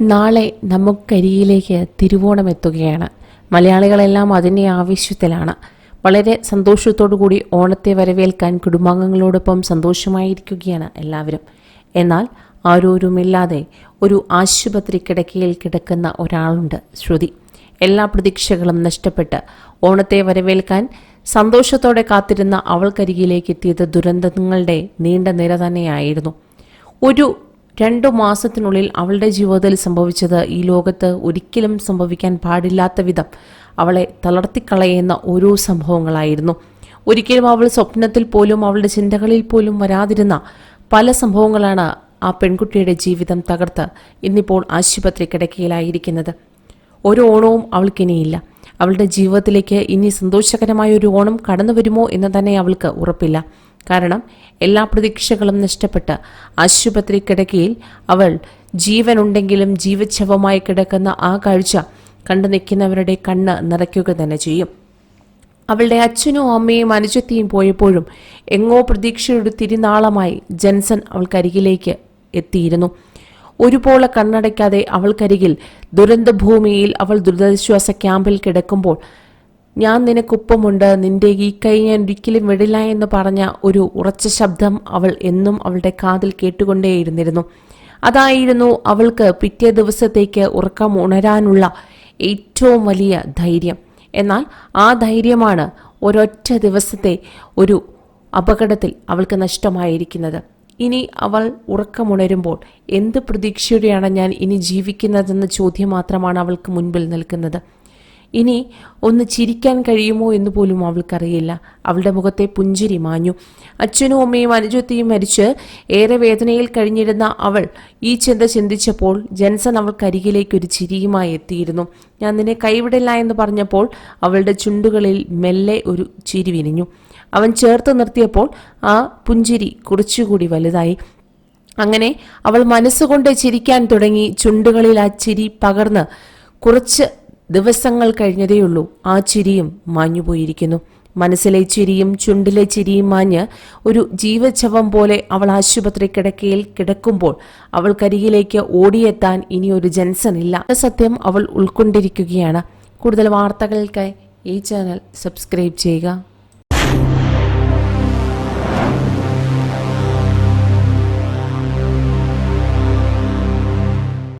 നാളെ നമുക്കരിയിലേക്ക് തിരുവോണം എത്തുകയാണ് മലയാളികളെല്ലാം അതിന്റെ ആവശ്യത്തിലാണ് വളരെ സന്തോഷത്തോടു കൂടി ഓണത്തെ വരവേൽക്കാൻ കുടുംബാംഗങ്ങളോടൊപ്പം സന്തോഷമായിരിക്കുകയാണ് എല്ലാവരും. എന്നാൽ ആരോരുമില്ലാതെ ഒരു ആശുപത്രി കിടക്കയിൽ കിടക്കുന്ന ഒരാളുണ്ട് ശ്രുതി. എല്ലാ പ്രതീക്ഷകളും നഷ്ടപ്പെട്ട് ഓണത്തെ വരവേൽക്കാൻ സന്തോഷത്തോടെ കാത്തിരുന്ന അവൾക്കരികിലേക്ക് എത്തിയത് ദുരന്തങ്ങളുടെ നീണ്ട നിര തന്നെയായിരുന്നു. ഒരു രണ്ടു മാസത്തിനുള്ളിൽ അവളുടെ ജീവിതത്തിൽ സംഭവിച്ചത് ഈ ലോകത്ത് ഒരിക്കലും സംഭവിക്കാൻ പാടില്ലാത്ത വിധം അവളെ തളർത്തിക്കളയുന്ന ഓരോ സംഭവങ്ങളായിരുന്നു. ഒരിക്കലും അവൾ സ്വപ്നത്തിൽ പോലും അവളുടെ ചിന്തകളിൽ പോലും വരാതിരുന്ന പല സംഭവങ്ങളാണ് ആ പെൺകുട്ടിയുടെ ജീവിതം തകർത്ത് ഇന്നിപ്പോൾ ആശുപത്രി കിടക്കയിലായിരിക്കുന്നത്. ഒരു ഓണവും അവൾക്കിനിയില്ല. അവളുടെ ജീവിതത്തിലേക്ക് ഇനി സന്തോഷകരമായ ഒരു ഓണം കടന്നു വരുമോ എന്ന് തന്നെ അവൾക്ക് ഉറപ്പില്ല. കാരണം എല്ലാ പ്രതീക്ഷകളും നഷ്ടപ്പെട്ട് ആശുപത്രി കിടക്കയിൽ അവൾ ജീവനുണ്ടെങ്കിലും ജീവച്ഛവമായി കിടക്കുന്ന ആ കാഴ്ച കണ്ടു നിൽക്കുന്നവരുടെ കണ്ണ് നിറയ്ക്കുക തന്നെ ചെയ്യും. അവളുടെ അച്ഛനും അമ്മയും അനുജത്തിയും പോയപ്പോഴും എങ്ങോ പ്രതീക്ഷയുടെ തിരുനാളമായി ജെൻസൺ അവൾക്കരികിലേക്ക് എത്തിയിരുന്നു. ഒരുപോലെ കണ്ണടയ്ക്കാതെ അവൾക്കരികിൽ ദുരന്തഭൂമിയിൽ അവൾ ദുരിതാശ്വാസ ക്യാമ്പിൽ കിടക്കുമ്പോൾ ഞാൻ നിനക്കൊപ്പമുണ്ട്. നിന്റെ ഈ കൈ ഞാൻ ഒരിക്കലും വിടില്ല എന്ന് പറഞ്ഞ ഒരു ഉറച്ച ശബ്ദം അവൾ എന്നും അവളുടെ കാതിൽ കേട്ടുകൊണ്ടേയിരുന്നിരുന്നു. അതായിരുന്നു അവൾക്ക് പിറ്റേ ദിവസത്തേക്ക് ഉറക്കം ഉണരാനുള്ള ഏറ്റവും വലിയ ധൈര്യം. എന്നാൽ ആ ധൈര്യമാണ് ഒരൊറ്റ ദിവസത്തെ ഒരു അപകടത്തിൽ അവൾക്ക് നഷ്ടമായിരിക്കുന്നത്. ഇനി അവൾ ഉറക്കമുണരുമ്പോൾ എന്ത് പ്രതീക്ഷയോടെയാണ് ഞാൻ ഇനി ജീവിക്കുന്നതെന്ന ചോദ്യം മാത്രമാണ് അവൾക്ക് മുൻപിൽ നിൽക്കുന്നത്. ഇനി ഒന്ന് ചിരിക്കാൻ കഴിയുമോ എന്ന് പോലും അവൾക്കറിയില്ല. അവളുടെ മുഖത്തെ പുഞ്ചിരി മാഞ്ഞു. അച്ഛനും അമ്മയും അനുജത്തിയും മരിച്ച് ഏറെ വേദനയിൽ കഴിഞ്ഞിരുന്ന അവൾ ഈ ചിന്ത ചിന്തിച്ചപ്പോൾ ജൻസൺ അവൾക്കരികിലേക്ക് ഒരു ചിരിയുമായി എത്തിയിരുന്നു. ഞാൻ നിന്നെ കൈവിടില്ല എന്ന് പറഞ്ഞപ്പോൾ അവളുടെ ചുണ്ടുകളിൽ മെല്ലെ ഒരു ചിരി വിരിഞ്ഞു. അവൻ ചേർത്ത് നിർത്തിയപ്പോൾ ആ പുഞ്ചിരി കുറച്ചുകൂടി വലുതായി. അങ്ങനെ അവൾ മനസ്സുകൊണ്ട് ചിരിക്കാൻ തുടങ്ങി. ചുണ്ടുകളിൽ ആ ചിരി പകർന്ന് കുറച്ച് ദിവസങ്ങൾ കഴിഞ്ഞതേയുള്ളൂ. ആ ചിരിയും മാഞ്ഞുപോയിരിക്കുന്നു. മനസ്സിലെ ചിരിയും ചുണ്ടിലെ ചിരിയും മാഞ്ഞ് ഒരു ജീവച്ഛവം പോലെ അവൾ ആശുപത്രി കിടക്കയിൽ കിടക്കുമ്പോൾ അവൾക്കരികിലേക്ക് ഓടിയെത്താൻ ഇനി ഒരു ജൻസൺ ഇല്ല. സത്യം അവൾ ഉൾക്കൊണ്ടിരിക്കുകയാണ്. കൂടുതൽ വാർത്തകൾക്കായി ഈ ചാനൽ സബ്സ്ക്രൈബ് ചെയ്യുക.